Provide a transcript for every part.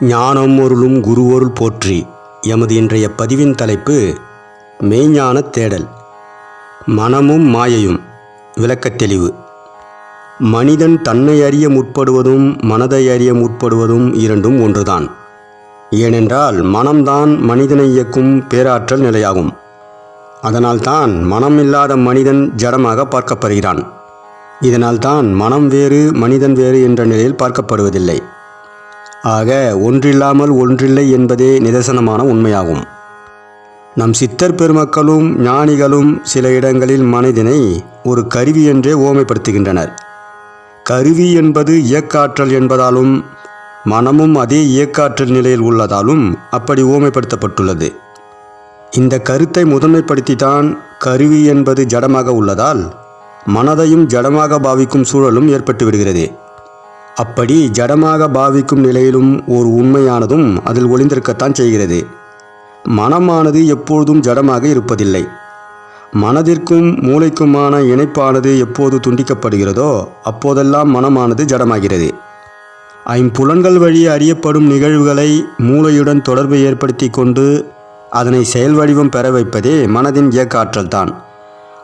ஞானம் ஒருளும் குருவொருள் போற்றி. எமது இன்றைய பதிவின் தலைப்பு மெய்ஞான தேடல். மனமும் மாயையும். விளக்கத் தெளிவு. மனிதன் தன்னை அறிய முற்படுவதும் மனதை அறிய முற்படுவதும் இரண்டும் ஒன்றுதான். ஏனென்றால் மனம்தான் மனிதனை இயக்கும் பேராற்றல் நிலையாகும். அதனால்தான் மனம் இல்லாத மனிதன் ஜடமாக பார்க்கப்படுகிறான். இதனால்தான் மனம் வேறு மனிதன் வேறு என்ற நிலையில் பார்க்கப்படுவதில்லை. ஆக ஒன்றில்லாமல் ஒன்றில்லை என்பதே நிதர்சனமான உண்மையாகும். நம் சித்தர் பெருமக்களும் ஞானிகளும் சில இடங்களில் மனிதனை ஒரு கருவி என்றே ஓமைப்படுத்துகின்றனர். கருவி என்பது இயக்காற்றல் என்பதாலும் மனமும் அதே இயக்காற்றல் நிலையில் உள்ளதாலும் அப்படி ஓமைப்படுத்தப்பட்டுள்ளது. இந்த கருத்தை முதன்மைப்படுத்தித்தான் கருவி என்பது ஜடமாக உள்ளதால் மனதையும் ஜடமாக பாவிக்கும் சூழலும் ஏற்பட்டு விடுகிறது அப்படி ஜடமாக பாவிக்கும் நிலையிலும் ஒரு உண்மையானதும் அதில் ஒளிந்திருக்கத்தான் செய்கிறது. மனமானது எப்பொழுதும் ஜடமாக இருப்பதில்லை. மனதிற்கும் மூளைக்குமான இணைப்பானது எப்போது துண்டிக்கப்படுகிறதோ அப்போதெல்லாம் மனமானது ஜடமாகிறது. ஐம்புலன்கள் வழி அறியப்படும் நிகழ்வுகளை மூளையுடன் தொடர்பு ஏற்படுத்தி கொண்டு அதனை செயல் வடிவம் பெற வைப்பதே மனதின் இயக்காற்றல்தான்.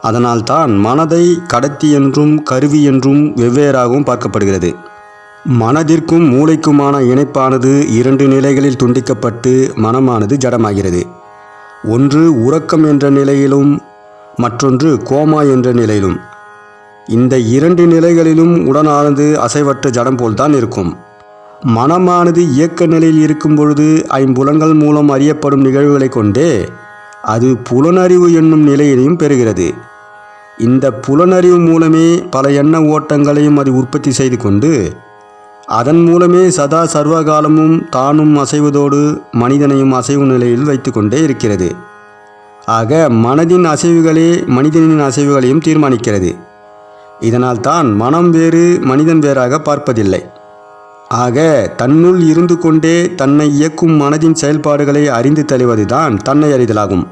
அதனால்தான் மனதை கடத்தி என்றும் கருவி என்றும் வெவ்வேறாகவும் பார்க்கப்படுகிறது. மனதிற்கும் மூளைக்குமான இணைப்பானது இரண்டு நிலைகளில் துண்டிக்கப்பட்டு மனமானது ஜடமாகிறது. ஒன்று உறக்கம் என்ற நிலையிலும் மற்றொன்று கோமா என்ற நிலையிலும். இந்த இரண்டு நிலைகளிலும் உடனானது அசைவற்ற ஜடம் போல்தான் இருக்கும். மனமானது இயக்க நிலையில் இருக்கும் பொழுது ஐம்புலன்கள் மூலம் அறியப்படும் நிகழ்வுகளை கொண்டே அது புலனறிவு என்னும் நிலையினையும் பெறுகிறது. இந்த புலனறிவு மூலமே பல எண்ண ஓட்டங்களையும் அது உற்பத்தி செய்து கொண்டு அதன் மூலமே சதா சர்வகாலமும் தானும் அசைவதோடு மனிதனையும் அசைவு நிலையில் வைத்து கொண்டே இருக்கிறது. ஆக மனதின் அசைவுகளே மனிதனின் அசைவுகளையும் தீர்மானிக்கிறது. இதனால் தான் மனம் வேறு மனிதன் வேறாக பார்ப்பதில்லை. ஆக தன்னுள் இருந்து கொண்டே தன்னை இயக்கும் மனதின் செயல்பாடுகளை அறிந்து தெளிவதுதான் தன்னை அறிதலாகும்.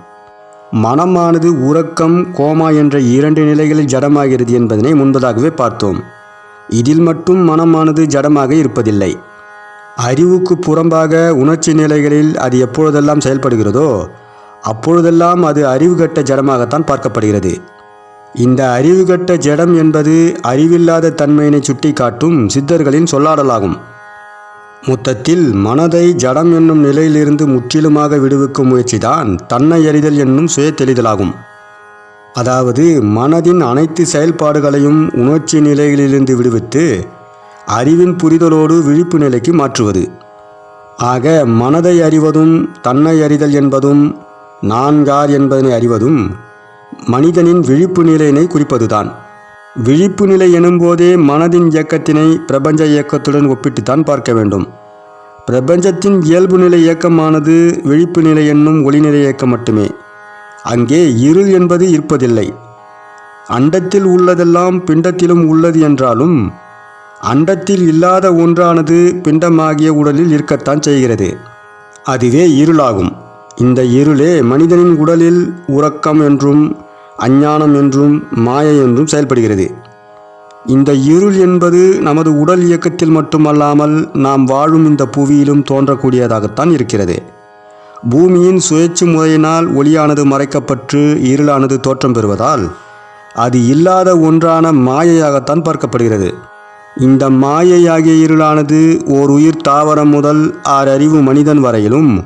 மனமானது உறக்கம் கோமா என்ற இரண்டு நிலைகளில் ஜடமாகிறது என்பதனை முன்பதாகவே பார்த்தோம். இதில் மட்டும் மனமானது ஜடமாக இருப்பதில்லை. அறிவுக்கு புறம்பாக உணர்ச்சி நிலைகளில் அது எப்பொழுதெல்லாம் செயல்படுகிறதோ அப்பொழுதெல்லாம் அது அறிவுகட்ட ஜடமாகத்தான் பார்க்கப்படுகிறது. இந்த அறிவுகட்ட ஜடம் என்பது அறிவில்லாத தன்மையினை சுட்டிக்காட்டும் சித்தர்களின் சொல்லாடலாகும். மொத்தத்தில் மனதை ஜடம் என்னும் நிலையிலிருந்து முற்றிலுமாக விடுவிக்கும் முயற்சிதான் தன்னை அறிதல் என்னும் சுய தெளிதலாகும் அதாவது மனதின் அனைத்து செயல்பாடுகளையும் உணர்ச்சி நிலைகளிலிருந்து விடுவித்து அறிவின் புரிதலோடு விழிப்பு நிலைக்கு மாற்றுவது. ஆக மனதை அறிவதும் தன்னை அறிதல் என்பதும் நான்கார் என்பதனை அறிவதும் மனிதனின் விழிப்பு நிலையினை குறிப்பதுதான். விழிப்பு நிலை எனும்போதே மனதின் இயக்கத்தினை பிரபஞ்ச இயக்கத்துடன் ஒப்பிட்டுத்தான் பார்க்க வேண்டும். பிரபஞ்சத்தின் இயல்பு நிலை இயக்கமானது விழிப்பு நிலை என்னும் ஒளிநிலை இயக்கம் மட்டுமே. அங்கே இருள் என்பது இருப்பதில்லை. அண்டத்தில் உள்ளதெல்லாம் பிண்டத்திலும் உள்ளது என்றாலும் அண்டத்தில் இல்லாத ஒன்றானது பிண்டமாகிய உடலில் இருக்கத்தான் செய்கிறது. அதுவே இருளாகும். இந்த இருளே மனிதனின் உடலில் உறக்கம் என்றும் அஞ்ஞானம் என்றும் மாயை என்றும் செயல்படுகிறது. இந்த இருள் என்பது நமது உடல் இயக்கத்தில் மட்டுமல்லாமல் நாம் வாழும் இந்த புவியிலும் தோன்றக்கூடியதாகத்தான் இருக்கிறது. பூமியின் சுழற்சி முறையினால் ஒளியானது மறைக்கப்பட்டு இருளானது தோற்றம் பெறுவதால் அது இல்லாத ஒன்றான மாயையாகத்தான் பார்க்கப்படுகிறது. இந்த மாயையாகிய இருளானது ஓர் உயிர் தாவரம் முதல் ஆறறிவு மனிதன் வரையிலும்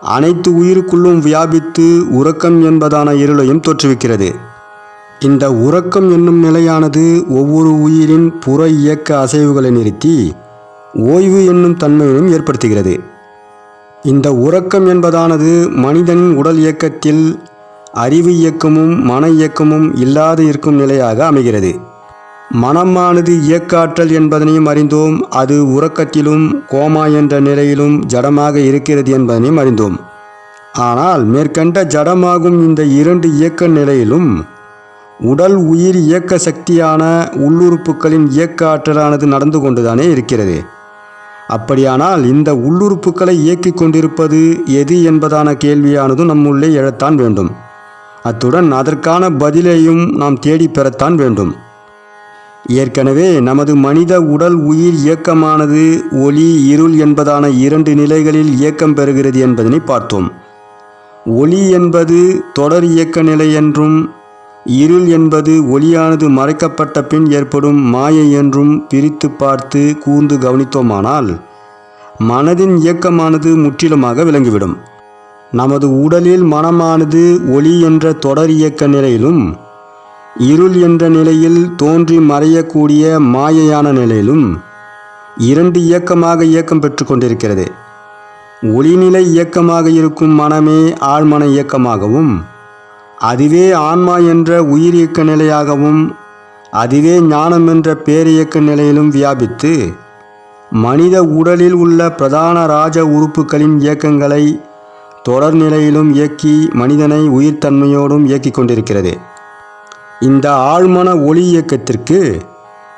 அனைத்து உயிருக்குள்ளும் வியாபித்து உறக்கம் என்பதான இருளையும் தோற்றுவிக்கிறது. இந்த உறக்கம் என்னும் நிலையானது ஒவ்வொரு உயிரின் புற இயக்க அசைவுகளை நிறுத்தி ஓய்வு என்னும் தன்மையையும் ஏற்படுத்துகிறது. இந்த உறக்கம் என்பதானது மனிதனின் உடல் இயக்கத்தில் அறிவு இயக்கமும் மன இயக்கமும் இல்லாது இருக்கும் நிலையாக அமைகிறது. மனமானது இயக்காற்றல் என்பதனையும் அறிந்தோம் அது உறக்கத்திலும் கோமா என்ற நிலையிலும் ஜடமாக இருக்கிறது என்பதனையும் அறிந்தோம். ஆனால் மேற்கண்ட ஜடமாகும் இந்த இரண்டு இயக்க நிலையிலும் உடல் உயிர் இயக்க சக்தியான உள்ளுறுப்புகளின் இயக்க ஆற்றலானது நடந்து கொண்டுதானே இருக்கிறது. அப்படியானால் இந்த உள்ளுறுப்புகளை இயக்கிக் கொண்டிருப்பது எது என்பதான கேள்வியானது நம்முள்ளே எழத்தான் வேண்டும். அத்துடன் அதற்கான பதிலையும் நாம் தேடி பெறத்தான் வேண்டும். ஏற்கனவே நமது மனித உடல் உயிர் இயக்கமானது ஒளி இருள் என்பதான இரண்டு நிலைகளில் இயக்கம் பெறுகிறது என்பதனை பார்த்தோம். ஒளி என்பது தொடர் இயக்க நிலை என்றும் இருள் என்பது ஒளியானது மறைக்கப்பட்ட பின் ஏற்படும் மாயை என்றும் பிரித்து பார்த்து கூர்ந்து கவனித்தோமானால் மனதின் இயக்கமானது முற்றிலுமாக விளங்கிவிடும். நமது உடலில் மனமானது ஒளி என்ற தொடர் இயக்க நிலையிலும் இருள் என்ற நிலையில் தோன்றி மறையக்கூடிய மாயையான நிலையிலும் இரண்டு இயக்கமாக இயக்கம் பெற்று கொண்டிருக்கிறது. ஒளிநிலை இயக்கமாக இருக்கும் மனமே ஆழ்மன இயக்கமாகவும் அதுவே ஆன்மா என்ற உயிரியக்க நிலையாகவும் அதுவே ஞானம் என்ற பேரியக்க நிலையிலும் வியாபித்து மனித உடலில் உள்ள பிரதான ராஜ உறுப்புகளின் இயக்கங்களை தொடர் நிலையிலும் இயக்கி மனிதனை உயிர்த்தன்மையோடும் இயக்கிக் கொண்டிருக்கிறது. இந்த ஆழ்மன ஒளி இயக்கத்திற்கு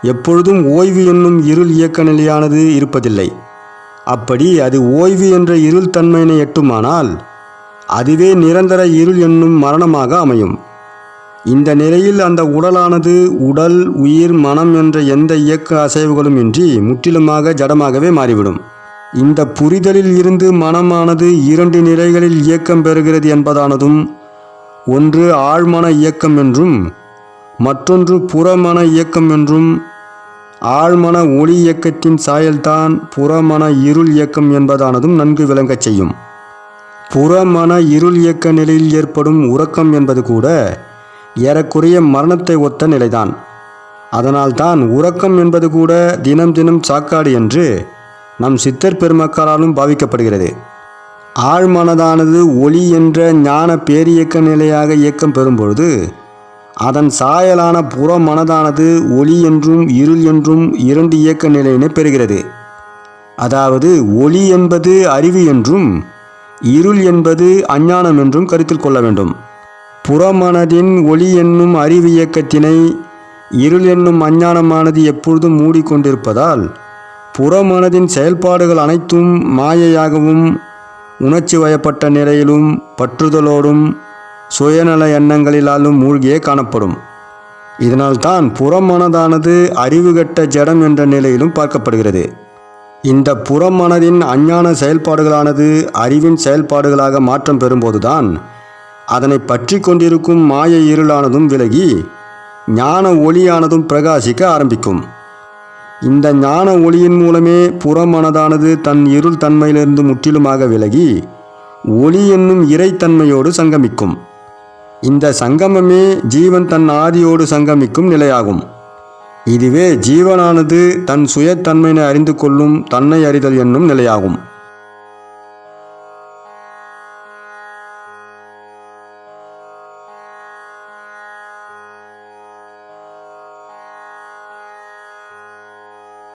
எப்பொழுதும் ஓய்வு என்னும் இருள் இயக்க நிலையானது இருப்பதில்லை. அப்படி அது ஓய்வு என்ற இருள் தன்மையினை எட்டுமானால் அதுவே நிரந்தர இருள் என்னும் மரணமாக அமையும். இந்த நிலையில் அந்த உடலானது உடல் உயிர் மனம் என்ற எந்த இயக்க அசைவுகளும் இன்றி முற்றிலுமாக ஜடமாகவே மாறிவிடும். இந்த புரிதலில் இருந்து மனமானது இரண்டு நிலைகளில் இயக்கம் பெறுகிறது என்பதானதும் ஒன்று ஆழ்மன இயக்கம் என்றும் மற்றொன்று புறமன இயக்கம் என்றும் ஆழ்மன ஒளி இயக்கத்தின் சாயல்தான் புறமன இருள் இயக்கம் என்பதானதும் நன்கு விளங்கச் செய்யும். புறமன இருள் இயக்க நிலையில் ஏற்படும் உறக்கம் என்பது கூட ஏறக்குறைய மரணத்தை ஒத்த நிலைதான். அதனால்தான் உறக்கம் என்பது கூட தினம் தினம் சாக்காடு என்று நம் சித்தர் பெருமக்களாலும் பாவிக்கப்படுகிறது. ஆழ்மனதானது ஒளி என்ற ஞான பேரியக்க நிலையாக இயக்கம் பெறும்பொழுது அதன் சாயலான புற மனதானது ஒளி என்றும் இருள் என்றும் இரண்டு இயக்க நிலையினை பெறுகிறது. அதாவது ஒளி என்பது அறிவு என்றும் இருள் என்பது அஞ்ஞானம் என்றும் கருத்தில் கொள்ள வேண்டும். புறமனதின் ஒளி என்னும் அறிவு இயக்கத்தினை இருள் என்னும் அஞ்ஞானமானது எப்பொழுதும் மூடிக்கொண்டிருப்பதால் புறமனதின் செயல்பாடுகள் அனைத்தும் மாயையாகவும் உணர்ச்சி வயப்பட்ட நிலையிலும் பற்றுதலோடும் சுயநல எண்ணங்களிலாலும் மூழ்கியே காணப்படும். இதனால்தான் புறமனதானது அறிவுகட்ட ஜடம் என்ற நிலையிலும் பார்க்கப்படுகிறது. இந்த புறமனதின் அஞ்ஞான செயல்பாடுகளானது அறிவின் செயல்பாடுகளாக மாற்றம் பெறும்போதுதான் அதனை பற்றி கொண்டிருக்கும் மாய இருளானதும் விலகி ஞான ஒளியானதும் பிரகாசிக்க ஆரம்பிக்கும். இந்த ஞான ஒளியின் மூலமே புறமனதானது தன் இருள் தன்மையிலிருந்து முற்றிலுமாக விலகி ஒளி என்னும் இறைத்தன்மையோடு சங்கமிக்கும். இந்த சங்கமமே ஜீவன் தன் ஆதியோடு சங்கமிக்கும் நிலையாகும். இதுவே ஜீவனானது தன் சுயத்தன்மையினை அறிந்து கொள்ளும் தன்னை அறிதல் என்னும் நிலையாகும்.